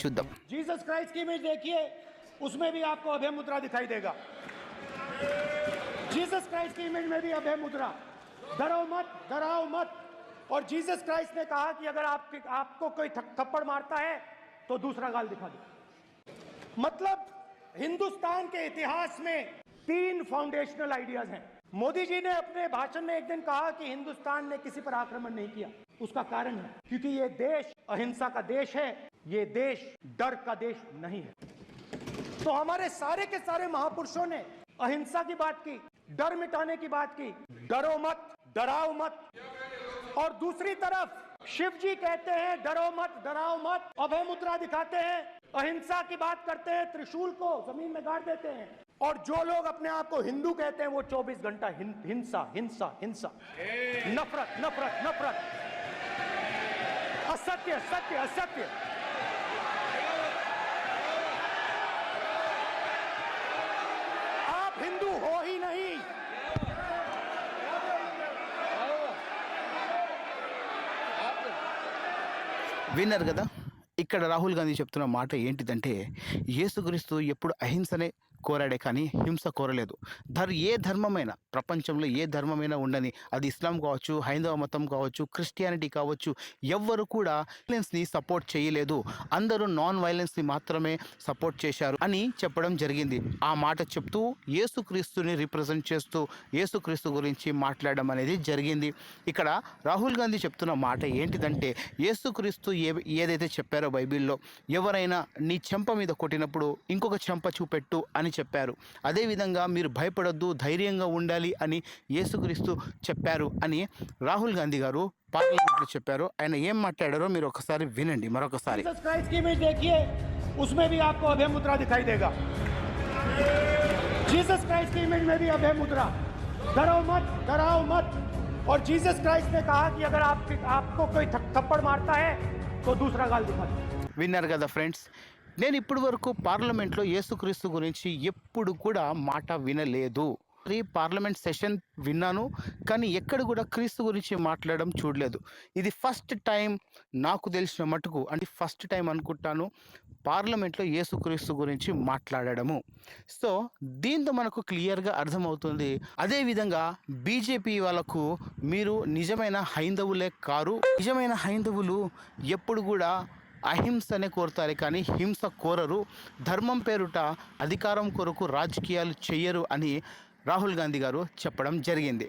चुदम Jesus Christ की image देखिए उसमें भी आपको अभय मुद्रा दिखाई देगा जीसस क्राइस्ट की इमेज में भी अभय मुद्रा डराओ मत डराओ मत और जीसस क्राइस्ट ने कहा कि अगर आप आपको कोई थप्पड़ मारता है तो दूसरा गाल दिखा दो मतलब हिंदुस्तान के इतिहास में तीन फाउंडेशनल आइडियाज हैं मोदी जी ने अपने भाषण में एक दिन कहा कि हिंदुस्तान ने किसी पर आक्रमण नहीं किया उसका कारण है क्योंकि ये देश अहिंसा का देश है ये देश डर का देश नहीं है तो हमारे सारे के सारे महापुरुषों ने अहिंसा की बात की डर मिटाने की बात की डरो मत डराओ मत और दूसरी तरफ शिव जी कहते हैं डरो मत डराओ मत अभय मुद्रा दिखाते हैं अहिंसा की बात करते हैं त्रिशूल को जमीन में गाड़ देते हैं और जो लोग अपने आप को हिंदू कहते हैं वो 24 घंटा हिंसा हिंसा हिंसा नफरत नफरत नफरत असत्य सत्य असत्य విన్నారు కదా ఇక్కడ రాహుల్ గాంధీ చెప్తున్న మాట ఏంటిదంటే యేసుక్రీస్తు ఎప్పుడు అహింసనే కోరాడే కానీ హింస కోరలేదు ధర్ ఏ ధర్మమైనా ప్రపంచంలో ఏ ధర్మమైనా ఉండని అది ఇస్లాం కావచ్చు హైందవ మతం కావచ్చు క్రిస్టియానిటీ కావచ్చు ఎవ్వరు కూడా వైలెన్స్ని సపోర్ట్ చేయలేదు అందరూ నాన్ వైలెన్స్ని మాత్రమే సపోర్ట్ చేశారు అని చెప్పడం జరిగింది ఆ మాట చెప్తూ యేసుక్రీస్తుని రిప్రజెంట్ చేస్తూ యేసుక్రీస్తు గురించి మాట్లాడడం అనేది జరిగింది ఇక్కడ రాహుల్ గాంధీ చెప్తున్న మాట ఏంటిదంటే యేసుక్రీస్తు ఏ ఏదైతే చెప్పారో బైబిల్లో ఎవరైనా నీ చెంప మీద కొట్టినప్పుడు ఇంకొక చెంప చూపెట్టు అని చెప్పారు అదే విధంగా మీరు భయపడద్దు ధైర్యంగా ఉండాలి అని యేసుక్రీస్తు చెప్పారు అని రాహుల్ గాంధీ గారు పాటలు చెప్పారు ఆయన ఏం మాట్లాడారో మీరు ఒకసారి వినండి మరొకసారి జీసస్ క్రైస్ట్ కేమేట్ देखिए उसमें भी आपको अभय मुद्रा दिखाई देगा जीसस क्राइस्ट के में भी अभय मुद्रा దరమట్ దరమట్ aur jesus christ ne kaha ki agar aapko koi thappad martata hai to dusra gal dikhao winner kada friends నేను ఇప్పటి వరకు పార్లమెంట్లో యేసుక్రీస్తు గురించి ఎప్పుడు కూడా మాట వినలేదు ఈ పార్లమెంట్ సెషన్ విన్నాను కానీ ఎక్కడ కూడా క్రీస్తు గురించి మాట్లాడడం చూడలేదు ఇది ఫస్ట్ టైం నాకు తెలిసిన మటుకు అంటే ఫస్ట్ టైం అనుకుంటాను పార్లమెంట్లో యేసుక్రీస్తు గురించి మాట్లాడడము సో దీంతో మనకు క్లియర్గా అర్థమవుతుంది అదేవిధంగా బీజేపీ వాళ్ళకు మీరు నిజమైన హైందవులే కారు నిజమైన హైందవులు ఎప్పుడు కూడా అహింసనే కోరుతారు కానీ హింస కోరరు ధర్మం పేరుట అధికారం కొరకు రాజకీయాలు చేయరు అని రాహుల్ గాంధీ గారు చెప్పడం జరిగింది